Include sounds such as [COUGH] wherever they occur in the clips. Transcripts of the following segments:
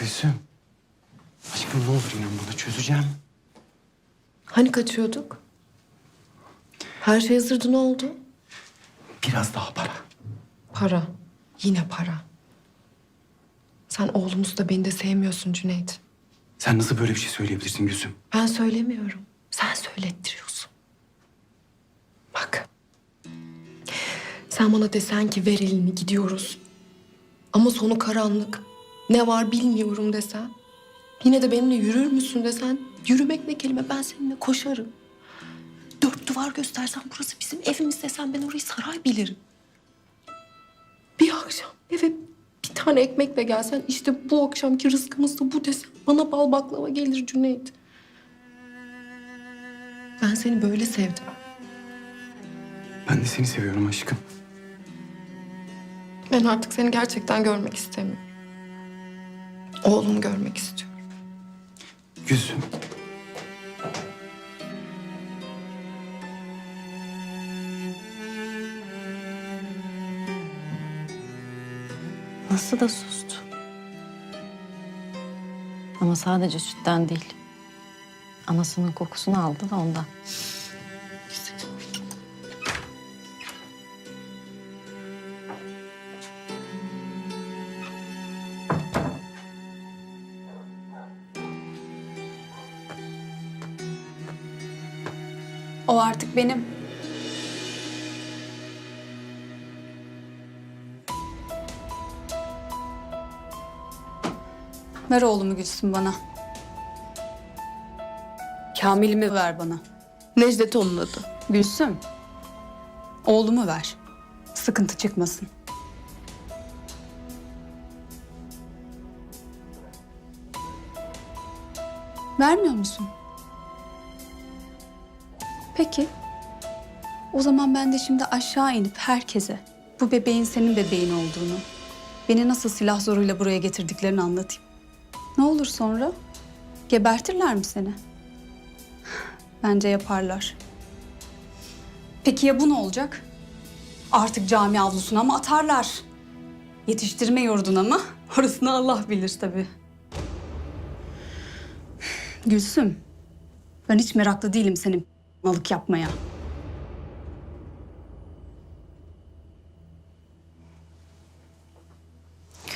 Gülsüm. Aşkım ne olur inan bana çözeceğim. Hani kaçıyorduk? Her şey hazırdı ne oldu? Biraz daha para. Para. Yine para. Sen oğlumuzu da beni de sevmiyorsun Cüneyt. Sen nasıl böyle bir şey söyleyebilirsin Gülsüm? Ben söylemiyorum. Sen söylettiriyorsun. Bak. Sen bana desen ki ver elini gidiyoruz. Ama sonu karanlık. Ne var bilmiyorum desen. Yine de benimle yürür müsün desen. Yürümek ne kelime ben seninle koşarım. Dört duvar göstersen burası bizim evimiz desen ben orayı saray bilirim. Bir akşam eve bir tane ekmekle gelsen işte bu akşamki rızkımız da bu desen. Bana bal baklava gelir Cüneyt. Ben seni böyle sevdim. Ben de seni seviyorum aşkım. Ben artık seni gerçekten görmek istemiyorum. Oğlumu görmek istiyorum. Gülsüm. Nasıl da sustu. Ama sadece sütten değil. Anasının kokusunu aldı da ondan. Benim. Ver oğlumu Gülsün bana. Kamil'imi ver bana. Necdet onun adı. Gülsüm. Oğlumu ver. Sıkıntı çıkmasın. Vermiyor musun? Peki. O zaman ben de şimdi aşağı inip herkese bu bebeğin senin bebeğin olduğunu, beni nasıl silah zoruyla buraya getirdiklerini anlatayım. Ne olur sonra? Gebertirler mi seni? Bence yaparlar. Peki ya bu ne olacak? Artık cami avlusuna mı atarlar? Yetiştirme yurduna mı? Orasını Allah bilir tabii. Gülsüm, ben hiç meraklı değilim senin malık yapmaya.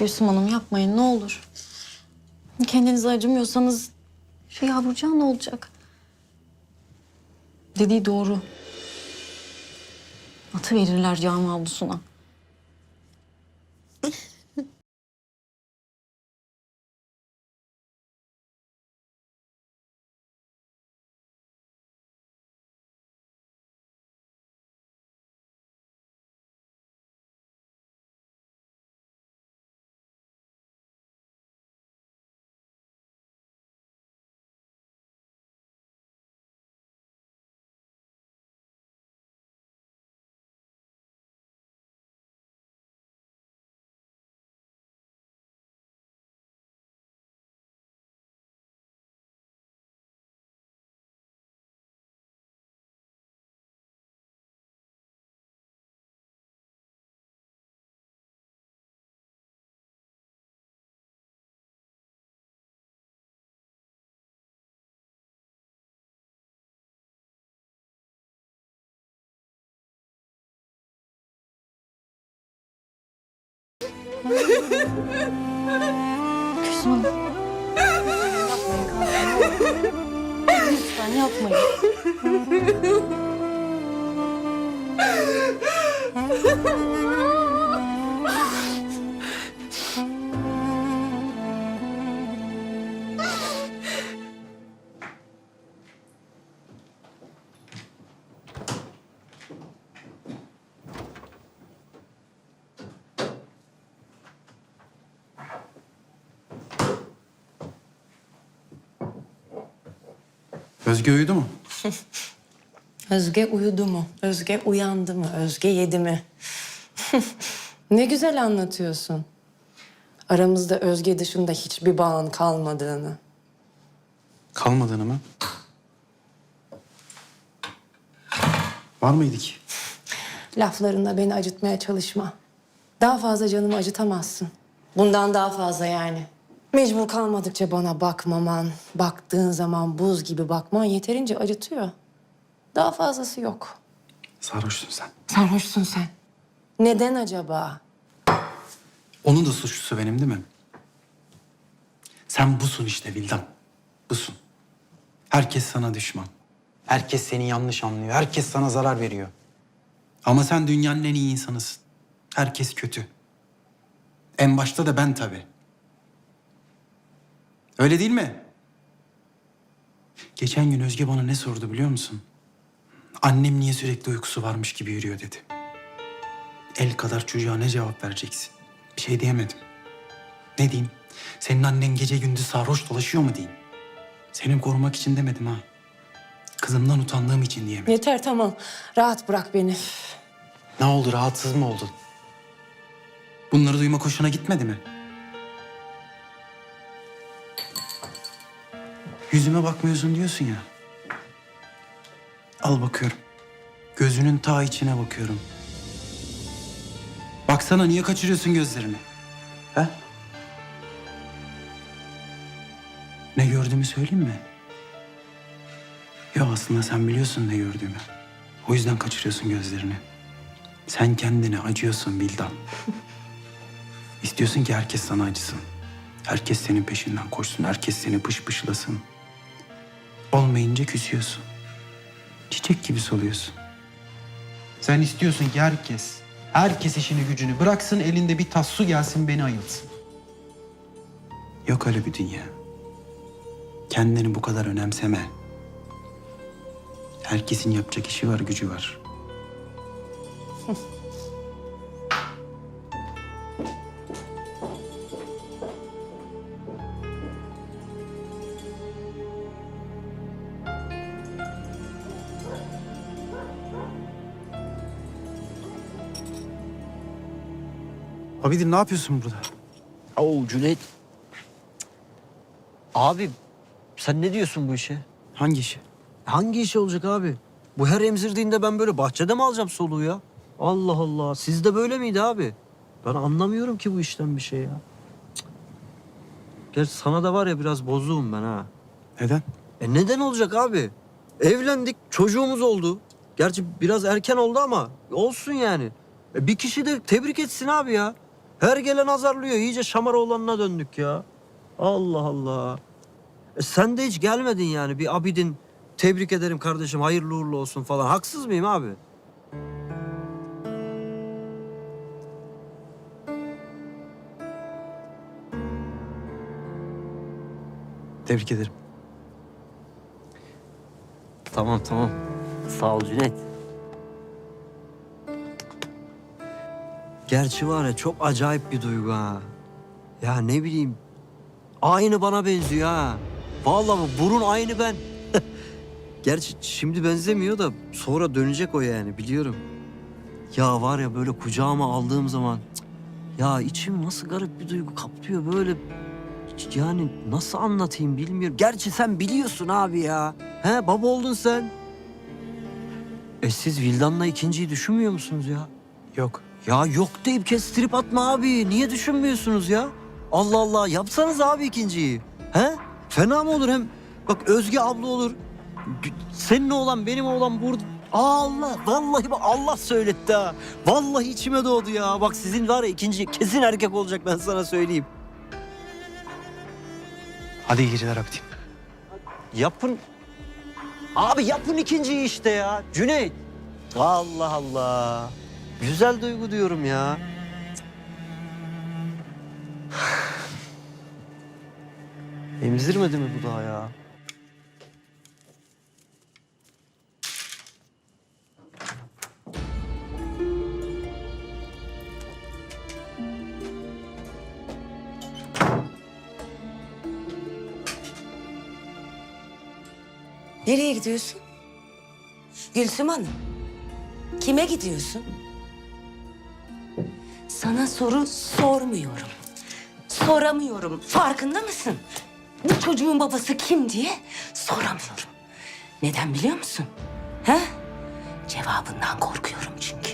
Gülsüm Hanım yapmayın ne olur. Kendinize acımıyorsanız şey Yavrucağı ne olacak? Dediği doğru. Atı verirler cami avlusuna. Yapmayın, Lütfen yapmayın. Özge uyudu mu? [LAUGHS] Özge uyudu mu? Özge uyandı mı? Özge yedi mi? [LAUGHS] ne güzel anlatıyorsun. Aramızda Özge dışında hiçbir bağın kalmadığını. Kalmadığını mı? Var mıydı ki? Laflarında beni acıtmaya çalışma. Daha fazla canımı acıtamazsın. Bundan daha fazla yani. Mecbur kalmadıkça bana bakmaman, baktığın zaman buz gibi bakman yeterince acıtıyor. Daha fazlası yok. Sarhoşsun sen. Sarhoşsun sen. Neden acaba? Onun da suçlusu benim değil mi? Sen busun işte Vildan. Busun. Herkes sana düşman. Herkes seni yanlış anlıyor. Herkes sana zarar veriyor. Ama sen dünyanın en iyi insanısın. Herkes kötü. En başta da ben tabii. Öyle değil mi? Geçen gün Özge bana ne sordu biliyor musun? Annem niye sürekli uykusu varmış gibi yürüyor dedi. El kadar çocuğa ne cevap vereceksin? Bir şey diyemedim. Ne diyeyim? Senin annen gece gündüz sarhoş dolaşıyor mu diyeyim? Seni korumak için demedim ha. Kızımdan utandığım için diyemedim. Yeter tamam. Rahat bırak beni. Ne oldu rahatsız mı oldun? Bunları duymak hoşuna gitmedi mi? Yüzüme bakmıyorsun diyorsun ya. Al bakıyorum. Gözünün ta içine bakıyorum. Baksana niye kaçırıyorsun gözlerini? He? Ne gördüğümü söyleyeyim mi? Yok aslında sen biliyorsun ne gördüğümü. O yüzden kaçırıyorsun gözlerini. Sen kendine acıyorsun Bildan. İstiyorsun ki herkes sana acısın. Herkes senin peşinden koşsun. Herkes seni pışpışlasın. Olmayınca küsüyorsun. Çiçek gibi soluyorsun. Sen istiyorsun ki herkes, herkes işini gücünü bıraksın, elinde bir tas su gelsin beni ayılsın. Yok öyle bir dünya. Kendini bu kadar önemseme. Herkesin yapacak işi var, gücü var. [LAUGHS] Abidir ne yapıyorsun burada? Oo Cüneyt. Abi sen ne diyorsun bu işe? Hangi işi? Hangi iş olacak abi? Bu her emzirdiğinde ben böyle bahçede mi alacağım soluğu ya? Allah Allah. Sizde böyle miydi abi? Ben anlamıyorum ki bu işten bir şey ya. Cık. Gerçi sana da var ya biraz bozuğum ben ha. Neden? E neden olacak abi? Evlendik, çocuğumuz oldu. Gerçi biraz erken oldu ama olsun yani. E bir kişi de tebrik etsin abi ya. Her gelen azarlıyor. İyice şamar olanına döndük ya. Allah Allah. E sen de hiç gelmedin yani. Bir abidin tebrik ederim kardeşim hayırlı uğurlu olsun falan. Haksız mıyım abi? Tebrik ederim. Tamam tamam. Sağ ol Cüneyt. Gerçi var ya çok acayip bir duygu ha. Ya ne bileyim. Aynı bana benziyor ha. Vallahi bu burun aynı ben. [LAUGHS] Gerçi şimdi benzemiyor da sonra dönecek o yani biliyorum. Ya var ya böyle kucağıma aldığım zaman ya içim nasıl garip bir duygu kaplıyor böyle yani nasıl anlatayım bilmiyorum. Gerçi sen biliyorsun abi ya. He baba oldun sen. E siz Vildan'la ikinciyi düşünmüyor musunuz ya? Yok. Ya yok deyip kestirip atma abi. Niye düşünmüyorsunuz ya? Allah Allah yapsanız abi ikinciyi. He? Fena mı olur hem? Bak Özge abla olur. Senin oğlan benim oğlan burada. Allah vallahi bak Allah söyletti ha. Vallahi içime doğdu ya. Bak sizin var ya ikinci kesin erkek olacak ben sana söyleyeyim. Hadi iyi geceler Abidin. Yapın. Abi yapın ikinciyi işte ya. Cüneyt. Allah Allah. Güzel duygu diyorum ya. [SIGHS] Emzirmedi mi bu daha ya? Nereye gidiyorsun? Gülsüm Hanım. Kime gidiyorsun? Sana soru sormuyorum. Soramıyorum. Farkında mısın? Bu çocuğun babası kim diye soramıyorum. Neden biliyor musun? He? Cevabından korkuyorum çünkü.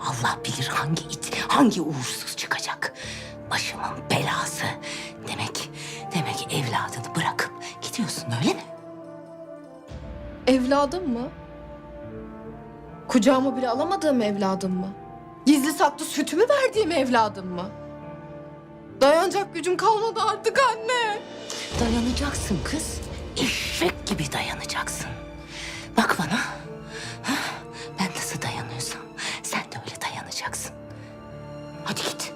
Allah bilir hangi it, hangi uğursuz çıkacak. Başımın belası. Demek evladını bırakıp gidiyorsun öyle mi? Evladım mı? Kucağıma bile alamadığım evladım mı? Gizli saklı sütümü verdiğim evladım mı? Dayanacak gücüm kalmadı artık anne. Dayanacaksın kız. Eşek gibi dayanacaksın. Bak bana. Ben nasıl dayanıyorsam sen de öyle dayanacaksın. Hadi git.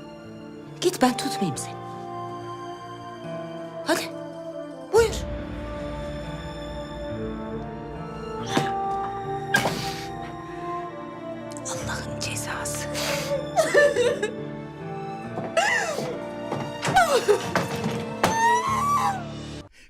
Git ben tutmayayım seni.